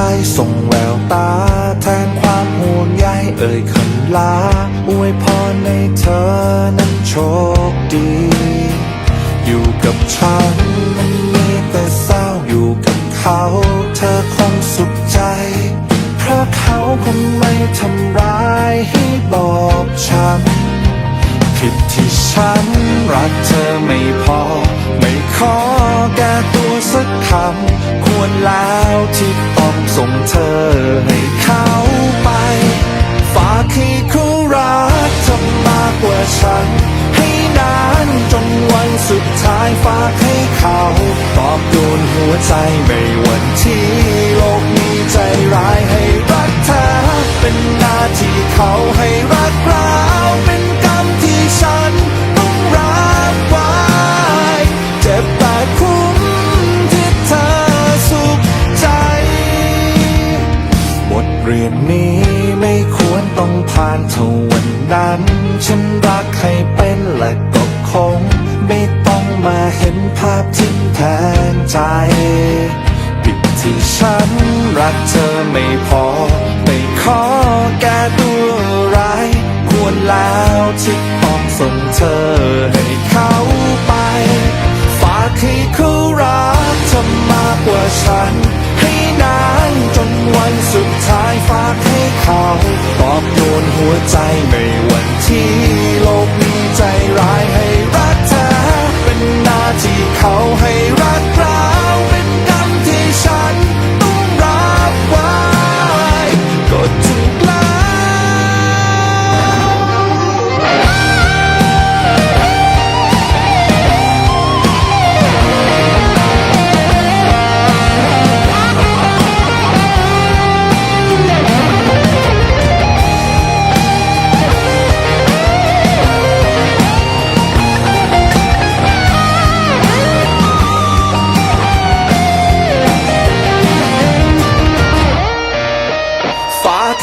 ไปส่งแววตา แทนความห่วงใยเอ่ยคำลาอวยพรในเธอนั้นโชคดี อยู่กับฉันมันมีแต่เศร้าอยู่กับเขา เธอคงสุขใจ เพราะเขาคงไม่ทำร้ายให้บอกช้ำผิดที่ฉันรักเธอไม่พอ ไม่ขอแก้ตัวสักคำควรแล้วที่ เธอให้เขาไป ฝากให้คู่รักเธอมากกว่าฉัน ให้นานจนวันสุดท้ายฝากให้เขาตอบโยนหัวใจไม่วันที่โลกมีใจร้ายให้รักเธอเป็นน้าน เรียนนี้ไม่ควรต้องผ่านเท่าวันนั้น ฉันรักให้เป็นและก็คง ไม่ต้องมาเห็นภาพทิ้งแทนใจผิดที่ฉันรักเธอไม่พอ ไม่ขอแก้ตัวร้าย ควรแล้วที่ต้องส่งเธอให้เขาไป ฝากให้เขารักเธอมากกว่าฉัน นหัวใ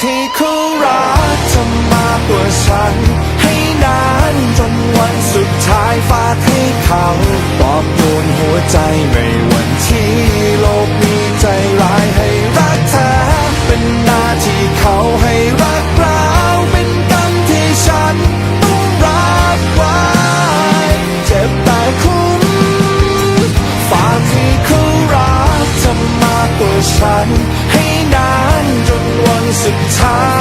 ที่เขารักจะมากกว่าฉัน ให้นานจนวันสุดท้ายฝากให้เขาปอบโยนหัวใจไม่ สุดท้าย